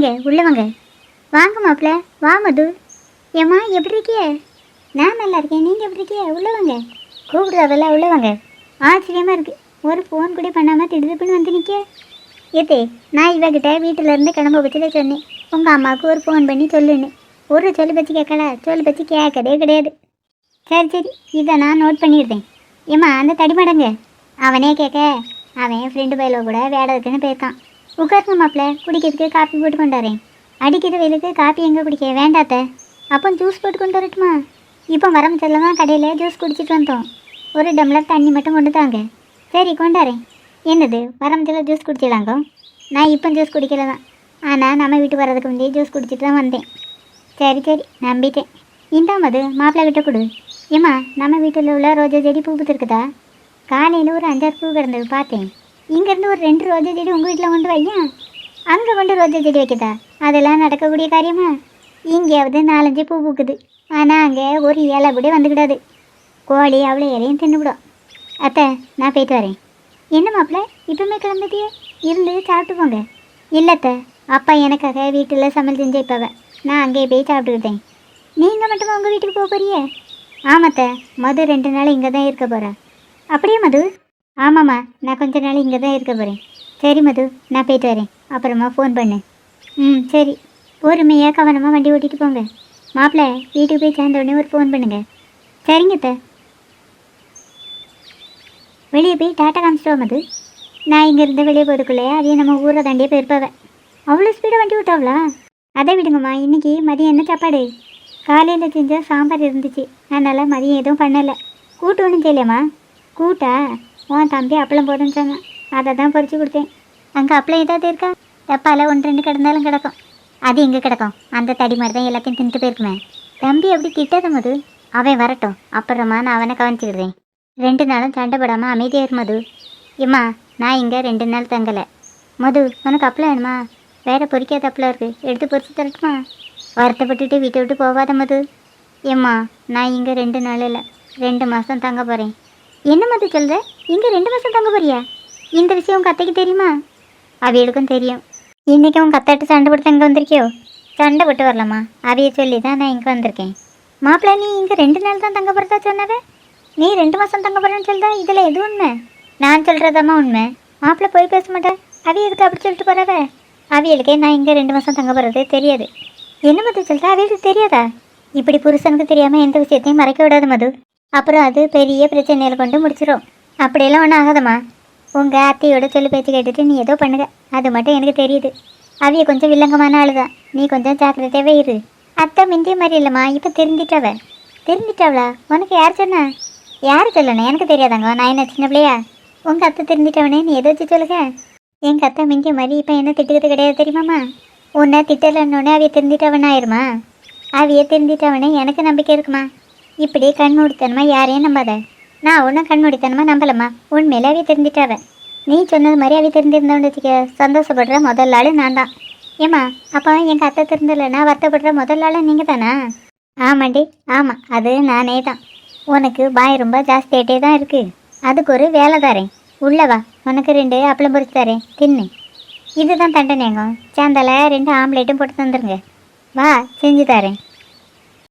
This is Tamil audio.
இருக்கீங்க உள்ள வாங்க. வாங்க மாப்பிள்ள வா மது. ஏம்மா எப்படி இருக்கிய? நான் நல்லா இருக்கேன் நீங்கள் எப்படி இருக்கிய? உள்ள வாங்க. கூப்பிடுறதெல்லாம் உள்ள வாங்க. ஆச்சரியமாக இருக்கு. ஒரு ஃபோன் கூட பண்ணாமல் திடுதுப்புன்னு வந்து நிற்க ஏத்தே நான் இவகிட்ட வீட்டில் இருந்து கிளம்ப பற்றில சொன்னேன். உங்கள் அம்மாவுக்கு ஒரு ஃபோன் பண்ணி சொல்லுன்னு. ஒரு சொல்லு பற்றி கேட்கல சொல்லு பற்றி கேட்கதே கிடையாது. சரி சரி இதை நான் நோட் பண்ணிடுறேன். ஏம்மா அந்த தடிமடங்க. அவனே கேட்க அவன் ஃப்ரெண்டு பயில கூட வேடதுக்குன்னு போயிருக்கான். உட்காருங்க மாப்பிள்ள. குடிக்கிறதுக்கு காப்பி போட்டு கொண்டாரேன் அடிக்கிற வெயிலுக்கு காப்பி எங்கே குடிக்க? வேண்டாத்த. அப்போ ஜூஸ் போட்டு கொண்டு வரட்டுமா? இப்போ வரம் தான் கடையில் ஜூஸ் குடிச்சிட்டு வந்தோம். ஒரு டம்ளர் தண்ணி மட்டும் கொண்டு தாங்க. சரி கொண்டாரேன் என்னது? வரம் செல்ல ஜூஸ் குடிச்சிடலாங்க? நான் இப்போ ஜூஸ் குடிக்கல தான் ஆனால் நம்ம வீட்டு வர்றதுக்கு முந்தைய ஜூஸ் குடிச்சிட்டு தான் வந்தேன். சரி சரி நம்பிட்டேன். இந்தா மது மாப்பிள்ளை கிட்ட கொடு. ஏம்மா நம்ம வீட்டில் உள்ள ரோஜா செடி பூ பூத்துருக்குதா? காலையில் ஒரு அஞ்சாறு பூ கிடந்தது பார்த்தேன். இங்கேருந்து ஒரு ரெண்டு ரோஜா செடி உங்கள் வீட்டில் கொண்டு வையா? அங்கே கொண்டு ரோஜா செடி வைக்கதா? அதெல்லாம் நடக்கக்கூடிய காரியமா? இங்கேயாவது நாலஞ்சு பூ பூக்குது. ஆனால் அங்கே ஒரு இலை கூட வந்துக்கிடாது. கோழி அவ்வளோ இலையும் தின்னுவிடும். அத்தை நான் போயிட்டு வரேன். என்ன மாப்பிள்ள இப்போமே கிளம்பிட்டியே? இருந்து சாப்பிட்டு போங்க. இல்லத்த அப்பா எனக்காக வீட்டில் சமையல் செஞ்சு இப்பவ நான் அங்கேயே போய் சாப்பிட்டுக்கிட்டேன். நீங்கள் மட்டுமா உங்கள் வீட்டுக்கு போக போறியே ஆமாத்த மது ரெண்டு நாள் இங்கே தான் இருக்க போகிறா அப்படியே மது? ஆமாம்மா நான் கொஞ்ச நாள் இங்கே தான் இருக்க போகிறேன் சரி மது நான் போயிட்டு வரேன். அப்புறமா ஃபோன் பண்ணு. ம் சரி. பொறுமையாக கவனமாக வண்டி ஓட்டிகிட்டு போங்க. மாப்பிள்ள வீட்டுக்கு போய் சேர்ந்தோடனே ஒரு ஃபோன் பண்ணுங்கள் சரிங்க த வெளியே போய் டாட்டா காமிச்சிட்டு மது. நான் இங்கேருந்து வெளியே போகிறதுக்குள்ளே அதே நம்ம ஊரை தாண்டியே போயிருப்பவ. அவ்வளோ ஸ்பீடாக வண்டி விட்டாவளா அதை விடுங்கம்மா இன்னைக்கு மதியம் என்ன சாப்பாடு? காலையில் செஞ்சால் சாம்பார் இருந்துச்சு. அதனால் மதியம் எதுவும் பண்ணலை. கூட்டு ஒன்றும் செய்யலையம்மா? கூட்டா? உன் தம்பி அப்பளம் போதுன்னு சொன்னான். அதை தான் பொரிச்சு கொடுத்தேன். அங்கே அப்பளம் ஏதாவது இருக்கா? டப்பால ஒன்று ரெண்டு கிடந்தாலும் கிடக்கும். அது எங்கே கிடக்கும்? அந்த தடி மாதிரி தான் எல்லாத்தையும் தின்ட்டு போயிருக்குமே. தம்பி அப்படி திட்டாத மது. அவன் வரட்டும். அப்புறமா நான் அவனை கவனிச்சுக்கிறேன் ரெண்டு நாளும் சண்டை போடாமல் அமைதியாக இரு மது. இம்மா நான் இங்கே ரெண்டு நாள் தங்கலை. மது உனக்கு அப்பளம் வேணுமா? வேற பொறிக்காத அப்பளம் இருக்குது எடுத்து பொறிச்சு தரட்டுமா? வருத்தப்பட்டுட்டு வீட்டை விட்டு போகாத மது. ஏம்மா நான் இங்கே ரெண்டு நாள் இல்லை. ரெண்டு மாதம் தங்க போகிறேன் என்ன மாதிரி சொல்கிற இங்கே ரெண்டு மாதம் தங்க போறியா? இந்த விஷயம் உங்கள் அத்தைக்கு தெரியுமா? அவியலுக்கும் தெரியும். இன்றைக்கி உங்கள் அத்தாட்டு சண்டை போட்டு இங்கே வந்திருக்கியோ? சண்டை போட்டு வரலாமா? அவையை சொல்லி தான் நான் இங்கே வந்திருக்கேன். மாப்பிள்ளை நீ இங்கே ரெண்டு நாள் தான் தங்க போகிறதா சொன்னவ? நீ ரெண்டு மாதம் தங்க போகிறேன்னு சொல்லுதா இதில் எது உண்மை? நான் சொல்கிறதாம்மா உண்மை. மாப்பிள்ளை போய் பேச மாட்டேன் அவிய எதுக்கு அப்படி சொல்லிட்டு போகிறவ அவியலுக்கே நான் இங்கே ரெண்டு மாதம் தங்க போகிறதே தெரியாது. என்ன மது சொல்கிறா அவியலுக்கு தெரியாதா? இப்படி புருஷனுக்கு தெரியாமல் எந்த விஷயத்தையும் மறைக்க விடாது மது. அப்புறம் அது பெரிய பிரச்சனையில் கொண்டு முடிச்சிடும் அப்படியெல்லாம் ஒன்றும் ஆகாதம்மா. உங்கள் அத்தையோட சொல்லு பேச்சு கேட்டுட்டு நீ ஏதோ பண்ணுங்க. அது மட்டும் எனக்கு தெரியுது. அவிய கொஞ்சம் வில்லங்கமான ஆளு தான் நீ கொஞ்சம் ஜாக்கிரதையாகவே இரு. அத்தை மிந்திய மாதிரி இல்லைம்மா. இப்போ தெரிஞ்சிட்டவ. தெரிஞ்சிட்டவளா? உனக்கு யார் சொன்னா? யார் சொல்லணும்? எனக்கு தெரியாதாங்க. நான் என்ன சின்ன பிள்ளையா? உங்கள் அத்தை தெரிஞ்சிட்டவனே நீ எதை வச்சு சொல்லுங்க எங்கள் அத்தை மிந்திய மாதிரி இப்போ என்ன திட்டுக்கிறது கிடையாது தெரியுமாம்மா? உன்னை திட்டலன்னொன்னே அவிய தெரிஞ்சிட்டவன் ஆயிருமா அவிய தெரிஞ்சிட்டவனே எனக்கு நம்பிக்கை இருக்குமா? இப்படி கண்மூடித்தனமா யாரையும் நம்பாத. நான் ஒன்றும் கண்மூடித்தனமா நம்பலம்மா. உண்மையில அவி தெரிஞ்சிட்டாவ. நீ சொன்னது மாதிரி அவி தெரிஞ்சிருந்தோன்னு சந்தோஷப்படுற முதல் ஆள் நான் தான் ஏம்மா அப்போ எங்கள் அத்தை திருந்தலைன்னா வருத்தப்படுற முதல் ஆள் நீங்கள் தானா ஆமாண்டி ஆமாம் அது நானே தான் உனக்கு பாய் ரொம்ப ஜாஸ்தியாகிட்டே தான் இருக்குது அதுக்கு ஒரு வேலை தரேன். உள்ளவா உனக்கு ரெண்டு அப்பளம் பொறிச்சு தரேன். தின்னு. இதுதான் தண்டனைங்க சேந்தலை ரெண்டு ஆம்லேட்டும் போட்டு தந்துருங்க. வா செஞ்சு தரேன்.